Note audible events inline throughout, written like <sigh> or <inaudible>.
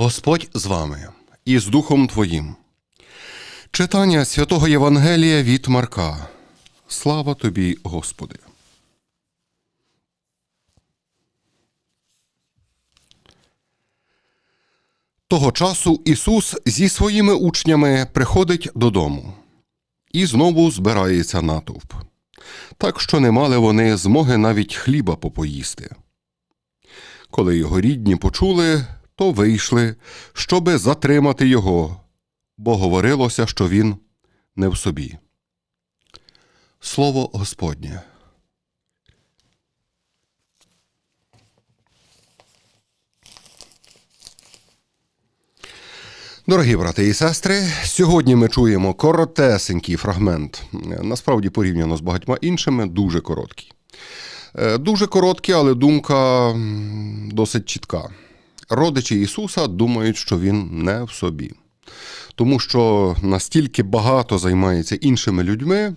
Господь з вами і з Духом Твоїм. Читання святого Євангелія від Марка. Слава тобі, Господи. Того часу Ісус зі своїми учнями приходить додому, і знову збирається натовп, так що не мали вони змоги навіть хліба попоїсти. Коли його рідні почули, то вийшли, щоби затримати його, бо говорилося, що він не в собі. Слово Господнє. Дорогі брати і сестри, сьогодні ми чуємо коротесенький фрагмент, насправді порівняно з багатьма іншими, дуже короткий. Е, Дуже короткий, але думка досить чітка. Родичі Ісуса думають, що Він не в собі, тому що настільки багато займається іншими людьми,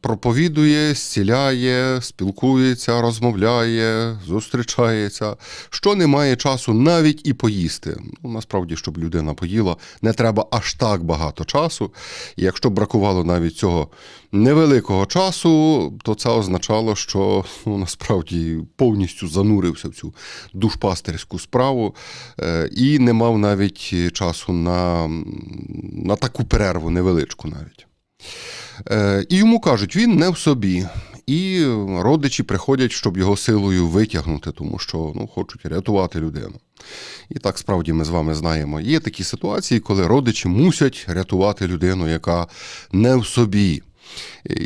проповідує, зціляє, спілкується, розмовляє, зустрічається, що не має часу навіть і поїсти. Ну, насправді, щоб людина поїла, не треба аж так багато часу. І якщо бракувало навіть цього невеликого часу, то це означало, що ну, насправді повністю занурився в цю душпастерську справу е, і не мав навіть часу на, на таку перерву невеличку навіть. Е, І йому кажуть, він не в собі. І родичі приходять, щоб його силою витягнути, тому що ну, хочуть рятувати людину. І так справді ми з вами знаємо. Є такі ситуації, коли родичі мусять рятувати людину, яка не в собі.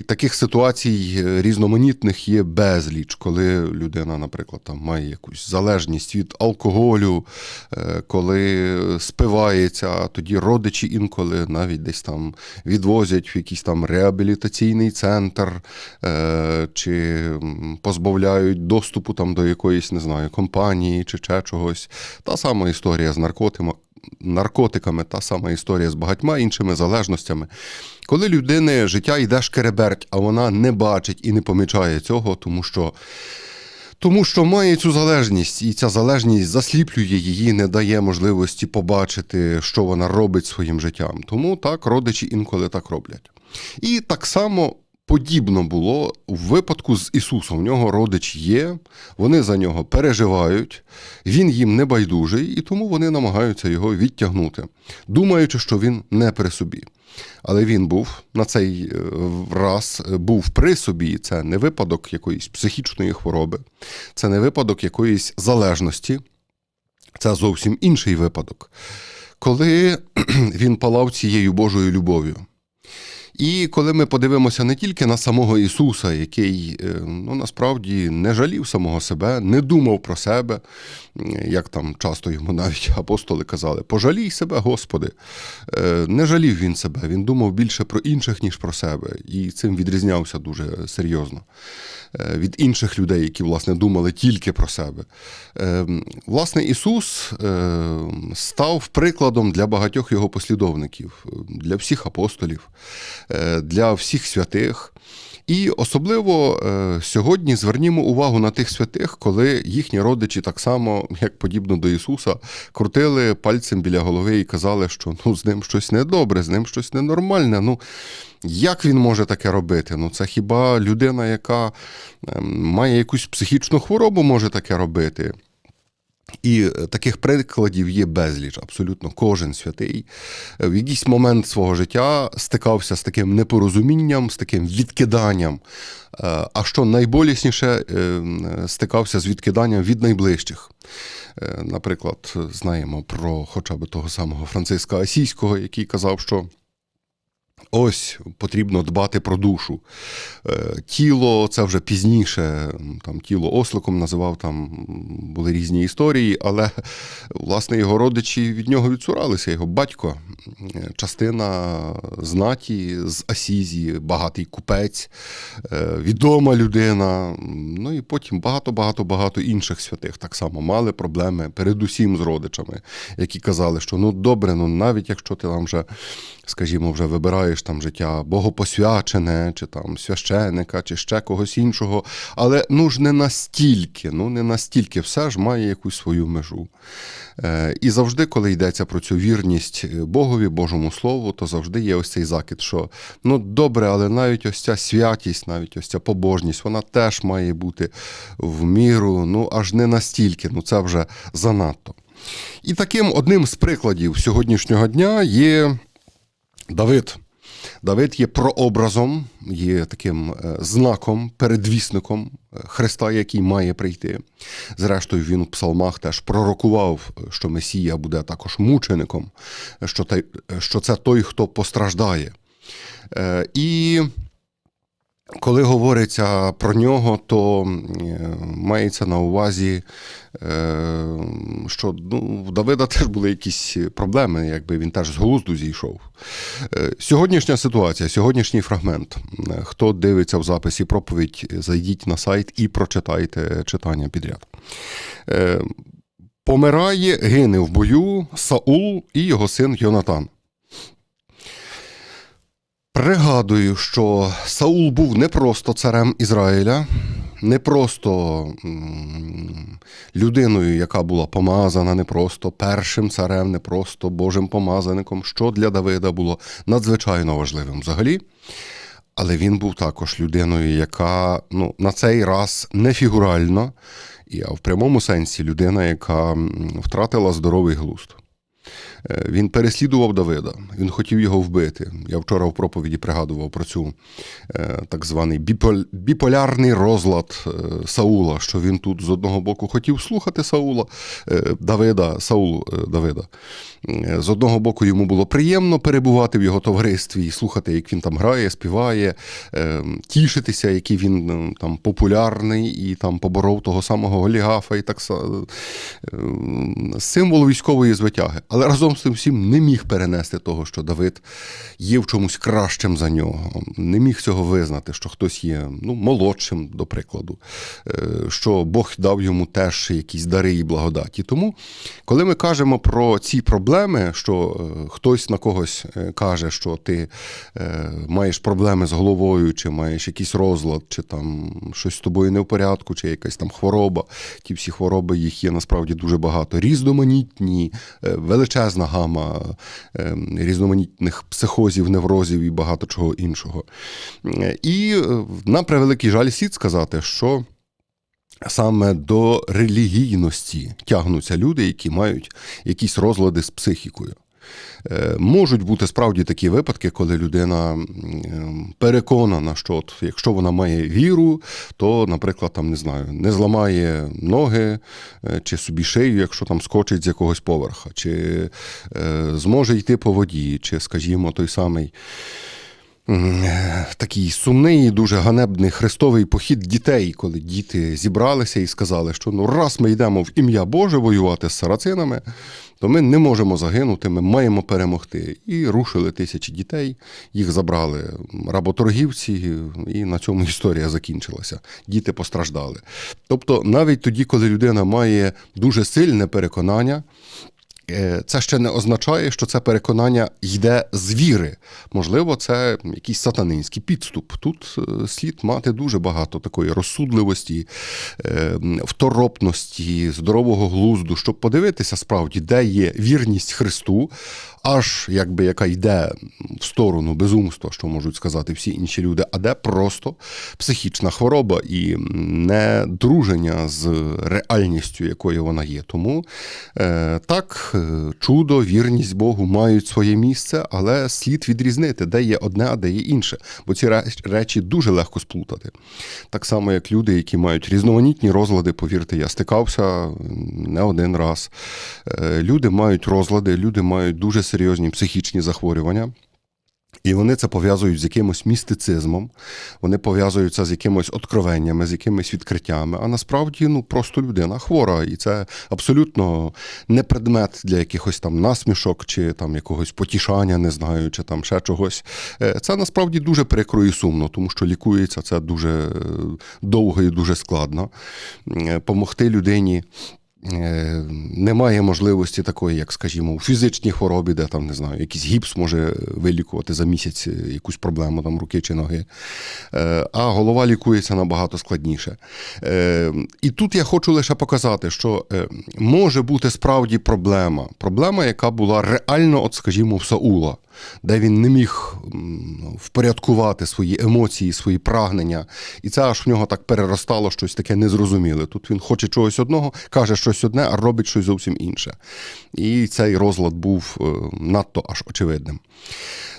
Таких ситуацій е, різноманітних є безліч, коли людина, наприклад, там має якусь залежність від алкоголю, е, коли спивається, а тоді родичі інколи навіть десь там відвозять в якийсь там реабілітаційний центр е, чи позбавляють доступу там до якоїсь, не знаю, компанії чи ще чогось. Та сама історія з наркотиками. Наркотиками, та сама історія з багатьма іншими залежностями. Коли людини життя йде шкереберть, а вона не бачить і не помічає цього, тому що, тому що має цю залежність, і ця залежність засліплює її, не дає можливості побачити, що вона робить своїм життям. Тому так родичі інколи так роблять. І так само. Подібно було в випадку з Ісусом. В нього родич є, вони за нього переживають, він їм не байдужий, і тому вони намагаються його відтягнути, думаючи, що він не при собі. Але він був на цей е, раз е, був при собі. Це не випадок якоїсь психічної хвороби, це не випадок якоїсь залежності, це зовсім інший випадок, коли <clears throat> він палав цією Божою любов'ю. І коли ми подивимося не тільки на самого Ісуса, який е, ну, насправді не жалів самого себе, не думав про себе, як там часто йому навіть <laughs> апостоли казали, пожалій себе, Господи. Е, Не жалів він себе, він думав більше про інших, ніж про себе, і цим відрізнявся дуже серйозно е, від інших людей, які власне думали тільки про себе. Власне, Ісус став прикладом для багатьох його послідовників, для всіх апостолів, для всіх святих. І особливо е, сьогодні звернімо увагу на тих святих, коли їхні родичі так само, як подібно до Ісуса, крутили пальцем біля голови і казали, що ну, з ним щось недобре, з ним щось ненормальне. Ну, як він може таке робити? Ну, це хіба людина, яка ем, має якусь психічну хворобу, може таке робити? І е, таких прикладів є безліч. Абсолютно кожен святий е, в якийсь момент свого життя стикався з таким непорозумінням, з таким відкиданням. Е, А що найболісніше, стикався з відкиданням від найближчих. Наприклад, знаємо про хоча б того самого Франциска Асійського, який казав, що Ось потрібно дбати про душу. Е, Тіло це вже пізніше, там тіло осликом називав, там були різні історії, але власне його родичі від нього відсуралися. Його батько, частина знаті з Асізі, багатий купець, е, відома людина. Ну і потім багато-багато-багато інших святих так само мали проблеми, передусім з родичами, які казали, що ну добре, ну навіть якщо ти там вже, скажімо, вже вибираєш там життя богопосвячене, чи там священика, чи ще когось іншого, але ну ж не настільки, ну не настільки, все ж має якусь свою межу. Е, І завжди, коли йдеться про цю вірність Богові, Божому Слову, то завжди є ось цей закид, що ну добре, але навіть ось ця святість, навіть ось ця побожність, вона теж має бути в міру, ну аж не настільки, ну це вже занадто. І таким одним з прикладів сьогоднішнього дня є Давид. Давид є прообразом, є таким е, знаком, передвісником е, Христа, який має прийти. Зрештою, він у псалмах теж пророкував, що Месія буде також мучеником, що це той, хто постраждає. Е, І коли говориться про нього, то е, мається на увазі, е, що ну, в Давида теж були якісь проблеми, якби він теж з глузду зійшов. Е, Сьогоднішня ситуація, сьогоднішній фрагмент. Хто дивиться в записі проповідь, зайдіть на сайт і прочитайте читання підряд. Помирає, гине в бою Саул і його син Йонатан. Пригадую, що Саул був не просто царем Ізраїля, не просто людиною, яка була помазана, не просто першим царем, не просто Божим помазаником, що для Давида було надзвичайно важливим взагалі. Але він був також людиною, яка ну, на цей раз не фігурально, а в прямому сенсі людина, яка втратила здоровий глузд. Е, Він переслідував Давида, він хотів його вбити. Я вчора в проповіді пригадував про цю е, так званий біполярний розлад е, Саула, що він тут з одного боку хотів слухати Саула, Давида, Саул Давида. З одного боку, йому було приємно перебувати в його товаристві і слухати, як він там грає, співає, тішитися, який він там популярний і там поборов того самого Голіафа і так символ військової звитяги. Але разом тим всім не міг перенести того, що Давид є в чомусь кращим за нього. Не міг цього визнати, що хтось є ну, молодшим, до прикладу, е, що Бог дав йому теж якісь дари і благодаті. Тому, коли ми кажемо про ці проблеми, що е, хтось на когось е, каже, що ти маєш проблеми з головою, чи маєш якийсь розлад, чи там щось з тобою не в порядку, чи якась там хвороба. Ті всі хвороби, їх є насправді дуже багато. Різноманітні, е, величезна гама е, різноманітних психозів, неврозів і багато чого іншого. І е, на превеликий жаль слід сказати, що. Саме до релігійності тягнуться люди, які мають якісь розлади з психікою. Е, Можуть бути справді такі випадки, коли людина переконана, що от, якщо вона має віру, то, наприклад, там не знаю, не зламає ноги е, чи собі шию, якщо там скочить з якогось поверха, чи е, зможе йти по воді, чи, скажімо, той самий. Е, Такий сумний, дуже ганебний хрестовий похід дітей, коли діти зібралися і сказали, що ну раз ми йдемо в ім'я Боже воювати з сарацинами, то ми не можемо загинути, ми маємо перемогти. І рушили тисячі дітей, їх забрали работоргівці, і на цьому історія закінчилася. Діти постраждали. Тобто, навіть тоді, коли людина має дуже сильне переконання, це ще не означає, що це переконання йде з віри. Можливо, це якийсь сатанинський підступ. Тут е, слід мати дуже багато такої розсудливості, е, второпності, здорового глузду, щоб подивитися справді, де є вірність Христу, аж якби яка йде в сторону безумства, що можуть сказати всі інші люди, а де просто психічна хвороба і не друження з реальністю, якою вона є. Тому е, так, е, чудо, вірність Богу мають своє місце, але слід відрізнити, де є одне, а де є інше. Бо ці речі дуже легко сплутати. Так само, як люди, які мають різноманітні розлади, повірте, я стикався не один раз. Е, Люди мають розлади, люди мають дуже серйозні психічні захворювання. І вони це пов'язують з якимось містицизмом, вони пов'язуються з якимось откровеннями, з якимись відкриттями. А насправді ну просто людина хвора, і це абсолютно не предмет для якихось там насмішок чи там якогось потішання, не знаю, чи там ще чогось. Е, Це насправді дуже прикро і сумно, тому що лікується це дуже е, довго і дуже складно. Е, Помогти людині. Е, Немає можливості такої, як, скажімо, у фізичній хворобі, де там не знаю, якийсь гіпс може вилікувати за місяць е, якусь проблему там руки чи ноги. Е, А голова лікується набагато складніше. І тут я хочу лише показати, що може бути справді проблема. Проблема, яка була реально, от скажімо, в Саула, де він не міг впорядкувати свої емоції, свої прагнення. І це аж в нього так переростало щось таке незрозуміле. Тут він хоче чогось одного, каже щось одне, а робить щось зовсім інше. І цей розлад був е, надто аж очевидним.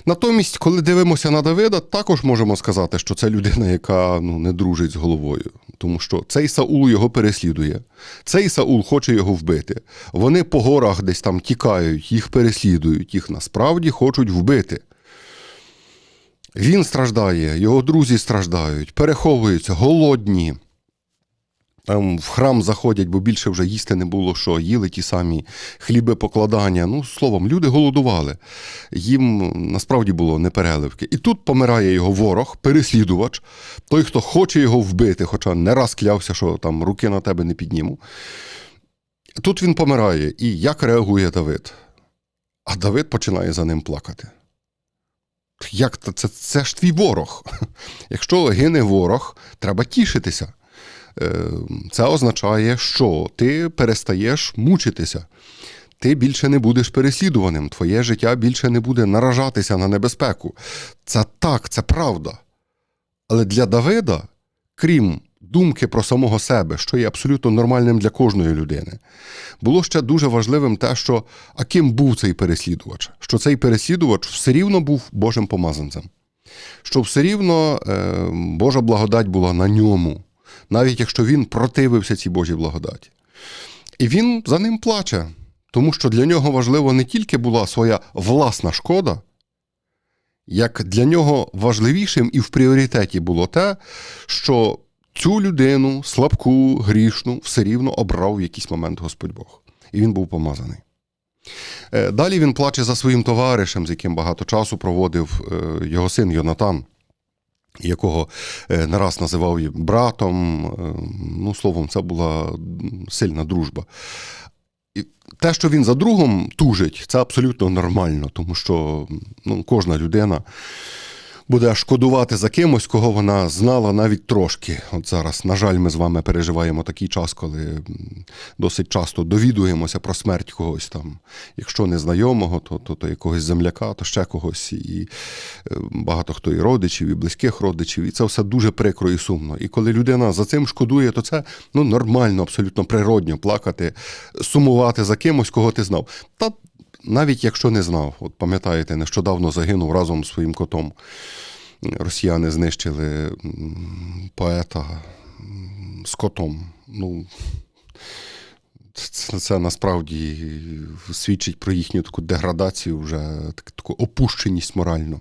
Натомість, коли дивимося на Давида, також можемо сказати, що це людина, яка ну, не дружить з головою. Тому що цей Саул його переслідує, цей Саул хоче його вбити. Вони по горах десь там тікають, їх переслідують, їх насправді хочуть вбити. Він страждає, його друзі страждають, переховуються, голодні. Там в храм заходять, бо більше вже їсти не було що, їли ті самі хліби покладання. Ну, словом, люди голодували. Їм насправді було непереливки. І тут помирає його ворог, переслідувач, той, хто хоче його вбити, хоча не раз клявся, що там руки на тебе не підніму. Тут він помирає. І як реагує Давид? А Давид починає за ним плакати. Як це, це, ж твій ворог. <laughs> Якщо гине ворог, треба тішитися. Е, Це означає, що ти перестаєш мучитися. Ти більше не будеш переслідуваним, твоє життя більше не буде наражатися на небезпеку. Це так, це правда. Але для Давида, крім думки про самого себе, що є абсолютно нормальним для кожної людини, було ще дуже важливим те, що а ким був цей переслідувач? Що цей переслідувач все рівно був Божим помазанцем, що все рівно е, Божа благодать була на ньому, навіть якщо він противився цій Божій благодаті. І він за ним плаче, тому що для нього важливо не тільки була своя власна шкода, як для нього важливішим і в пріоритеті було те, що цю людину, слабку, грішну, все рівно обрав в якийсь момент Господь Бог. І він був помазаний. Е, Далі він плаче за своїм товаришем, з яким багато часу проводив е, його син Йонатан, якого е, не раз називав братом. Ну, словом, це була сильна дружба. І те, що він за другом тужить, це абсолютно нормально, тому що ну, кожна людина буде шкодувати за кимось, кого вона знала навіть трошки. От зараз, на жаль, ми з вами переживаємо такий час, коли досить часто довідуємося про смерть когось там. Якщо не знайомого, то, то, то якогось земляка, то ще когось. І е, багато хто і родичів, і близьких родичів. І це все дуже прикро і сумно. І коли людина за цим шкодує, то це ну, нормально, абсолютно природньо плакати, сумувати за кимось, кого ти знав. Та навіть якщо не знав, от пам'ятаєте, нещодавно загинув разом з своїм котом. Росіяни знищили поета з котом. Ну, це, це насправді свідчить про їхню таку деградацію, вже таку опущеність моральну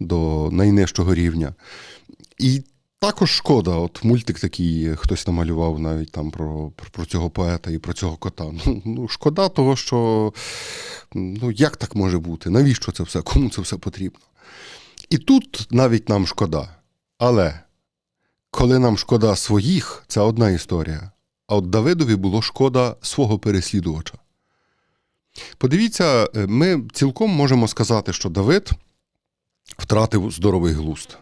до найнижчого рівня. І також шкода, от мультик такий хтось намалював навіть там про, про, про цього поета і про цього кота. Ну, ну, шкода того, що ну, як так може бути? Навіщо це все? Кому це все потрібно? І тут навіть нам шкода. Але коли нам шкода своїх, це одна історія. А от Давидові було шкода свого переслідувача. Подивіться, е, ми цілком можемо сказати, що Давид втратив здоровий глузд,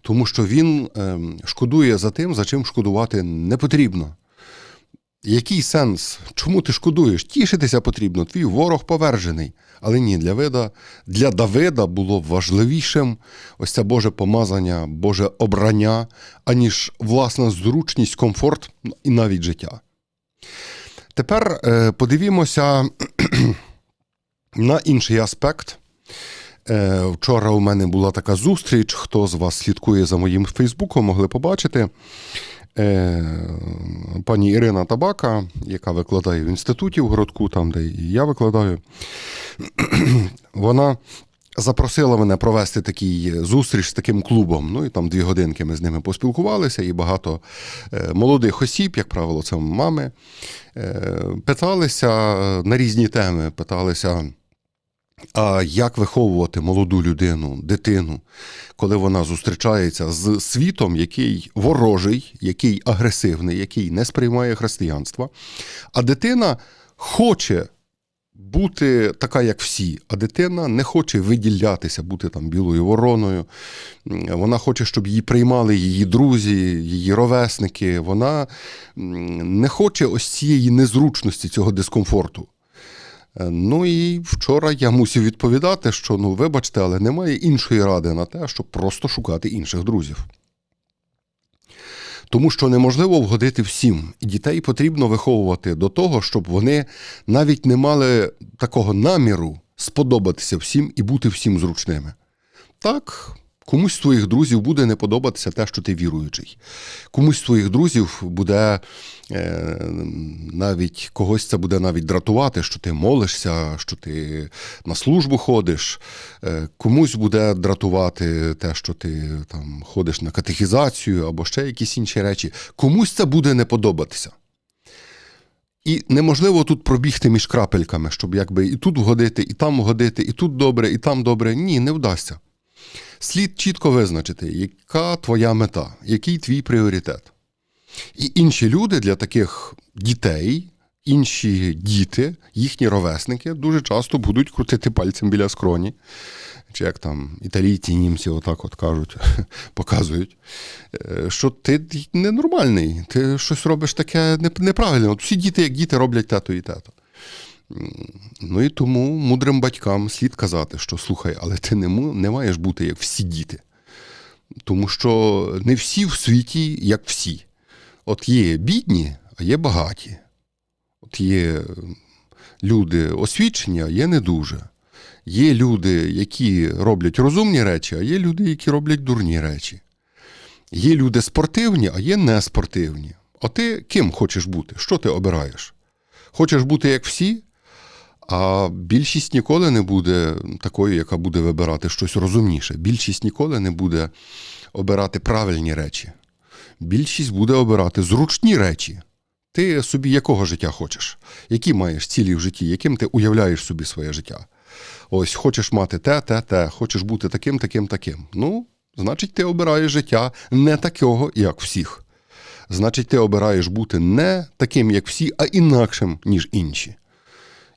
тому що він ем, шкодує за тим, за чим шкодувати не потрібно. Який сенс? Чому ти шкодуєш? Тішитися потрібно, твій ворог повержений. Але ні, для Давида, для Давида було важливішим ось це Боже помазання, Боже обрання, аніж власна зручність, комфорт і навіть життя. Тепер е, подивімося <clears throat> на інший аспект. Е, Вчора у мене була така зустріч. Хто з вас слідкує за моїм Фейсбуком, могли побачити. Е, Пані Ірина Табака, яка викладає в інституті в городку, там, де і я викладаю, <clears throat> вона запросила мене провести такий зустріч з таким клубом. Ну і там дві годинки ми з ними поспілкувалися, і багато е, молодих осіб, як правило, це мами, е, питалися на різні теми, питалися. А як виховувати молоду людину, дитину, коли вона зустрічається з світом, який ворожий, який агресивний, який не сприймає християнства, а дитина хоче бути така, як всі, а дитина не хоче виділятися, бути там білою вороною. Вона хоче, щоб її приймали її друзі, її ровесники. Вона не хоче ось цієї незручності, цього дискомфорту. Е, Ну і вчора я мусив відповідати, що ну, вибачте, але немає іншої ради на те, щоб просто шукати інших друзів. Тому що неможливо вгодити всім, і дітей потрібно виховувати до того, щоб вони навіть не мали такого наміру сподобатися всім і бути всім зручними. Так, комусь з твоїх друзів буде не подобатися те, що ти віруючий. Комусь з твоїх друзів буде е, навіть когось це буде навіть дратувати, що ти молишся, що ти на службу ходиш. Е, комусь буде дратувати те, що ти там ходиш на катехізацію або ще якісь інші речі. Комусь це буде не подобатися. І неможливо тут пробігти між крапельками, щоб якби і тут вгодити, і там вгодити, і тут добре, і там добре. Ні, не вдасться. Слід чітко визначити, яка твоя мета, який твій пріоритет. І інші люди для таких дітей, інші діти, їхні ровесники дуже часто будуть крутити пальцем біля скроні. Чи як там італійці, німці отак от кажуть, <laughs> показують, е, що ти ненормальний, ти щось робиш таке неп- неправильне. От всі діти, як діти, роблять тето і тето. Ну і тому мудрим батькам слід казати, що слухай, але ти не, не маєш бути як всі діти. Тому що не всі в світі як всі. От є бідні, а є багаті. От є люди освічені, а є не дуже. Є люди, які роблять розумні речі, а є люди, які роблять дурні речі. Є люди спортивні, а є неспортивні. А ти ким хочеш бути? Що ти обираєш? Хочеш бути як всі, а більшість ніколи не буде такою, яка буде вибирати щось розумніше. Більшість ніколи не буде обирати правильні речі. Більшість буде обирати зручні речі. Ти собі якого життя хочеш? Які маєш цілі в житті, яким ти уявляєш собі своє життя? Ось хочеш мати те, те, те, хочеш бути таким, таким, таким. Ну, значить, ти обираєш життя не такого, як всіх. Значить, ти обираєш бути не таким, як всі, а інакшим, ніж інші.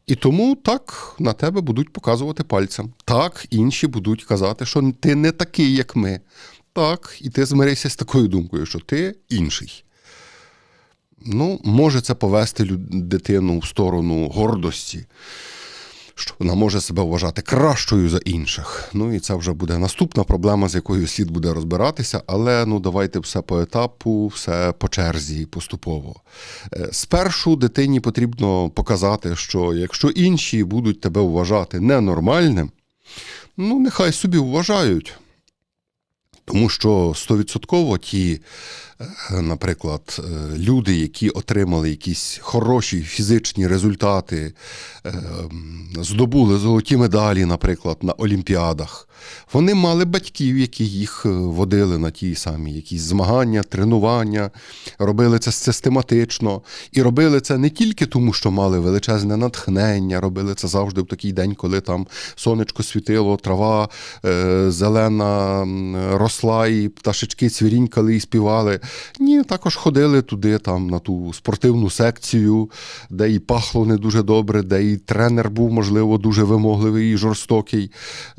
І тому так на тебе будуть показувати пальцем. Так, інші будуть казати, що ти не такий, як ми. Так, і ти змирися з такою думкою, що ти інший. Ну, може це повести дитину в сторону гордості, що вона може себе вважати кращою за інших. Ну і це вже буде наступна проблема, з якою слід буде розбиратися. Але ну давайте все по етапу, все по черзі, поступово. Е, Спершу дитині потрібно показати, що якщо інші будуть тебе вважати ненормальним, ну нехай собі вважають. Тому що стовідсотково ті, наприклад, е, люди, які отримали якісь хороші фізичні результати, е, здобули золоті медалі, наприклад, на Олімпіадах, вони мали батьків, які їх е, водили на ті самі якісь змагання, тренування, робили це систематично. І робили це не тільки тому, що мали величезне натхнення, робили це завжди в такий день, коли там сонечко світило, трава е, зелена росла, і пташечки цвірінькали і співали. Ні, також ходили туди, там, на ту спортивну секцію, де і пахло не дуже добре, де і тренер був, можливо, дуже вимогливий і жорстокий.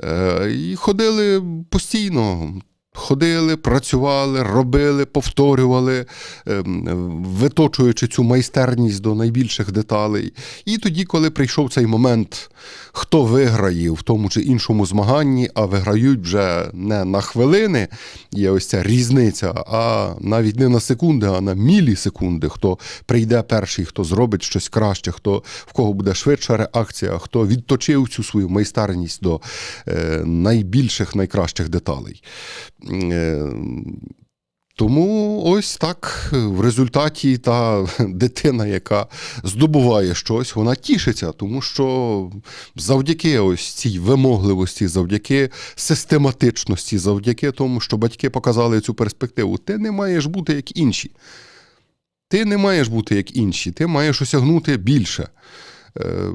Е, і ходили постійно. Ходили, працювали, робили, повторювали, ем, виточуючи цю майстерність до найбільших деталей. І тоді, коли прийшов цей момент, хто виграє в тому чи іншому змаганні, а виграють вже не на хвилини, є ось ця різниця, а навіть не на секунди, а на мілісекунди, хто прийде перший, хто зробить щось краще, хто в кого буде швидша реакція, хто відточив цю свою майстерність до е, найбільших, найкращих деталей. Е, Тому ось так в результаті та <laughs> дитина, яка здобуває щось, вона тішиться, тому що завдяки ось цій вимогливості, завдяки систематичності, завдяки тому, що батьки показали цю перспективу, ти не маєш бути як інші. Ти не маєш бути як інші, ти маєш осягнути більше. Е,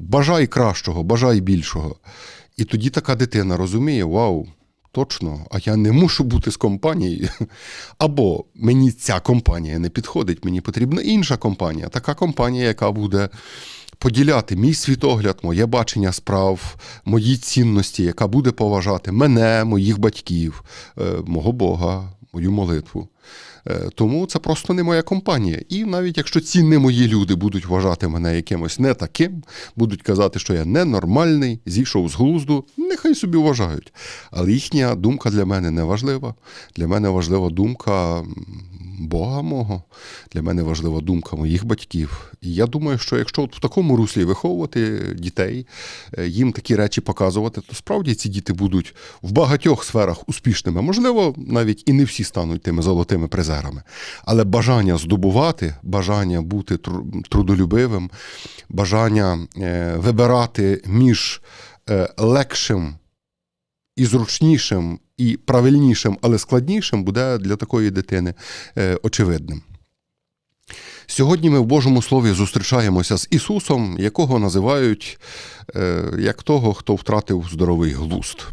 Бажай кращого, бажай більшого. І тоді така дитина розуміє: вау, точно, а я не мушу бути з компанією. <laughs> Або мені ця компанія не підходить, мені потрібна інша компанія, така компанія, яка буде поділяти мій світогляд, моє бачення справ, мої цінності, яка буде поважати мене, моїх батьків, е, мого Бога, мою молитву. Е, Тому це просто не моя компанія. І навіть якщо ці не мої люди будуть вважати мене якимось не таким, будуть казати, що я ненормальний, зійшов з глузду, нехай собі вважають. Але їхня думка для мене не важлива. Для мене важлива думка Бога мого, для мене важлива думка моїх батьків. І я думаю, що якщо от в такому руслі виховувати дітей, е, їм такі речі показувати, то справді ці діти будуть в багатьох сферах успішними. Можливо, навіть і не всі стануть тими золотими призерами. Але бажання здобувати, бажання бути тру- трудолюбивим, бажання е, вибирати між е, легшим і зручнішим, і правильнішим, але складнішим буде для такої дитини е, очевидним. Сьогодні ми в Божому Слові зустрічаємося з Ісусом, якого називають як того, хто втратив здоровий глузд.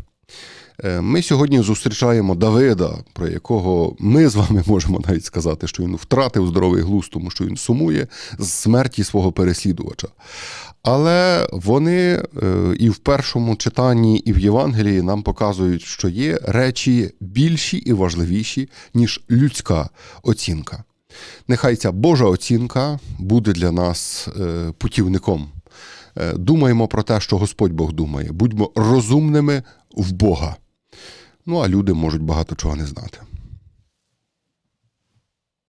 Е, Ми сьогодні зустрічаємо Давида, про якого ми з вами можемо навіть сказати, що він втратив здоровий глузд, тому що він сумує з смерті свого переслідувача. Але вони е, і в першому читанні, і в Євангелії нам показують, що є речі більші і важливіші, ніж людська оцінка. Нехай ця Божа оцінка буде для нас е, путівником. Думаємо про те, що Господь Бог думає. Будьмо розумними в Бога. Ну а люди можуть багато чого не знати.